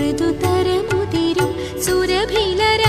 ഋതുതരമുതിരും സുരഭിലര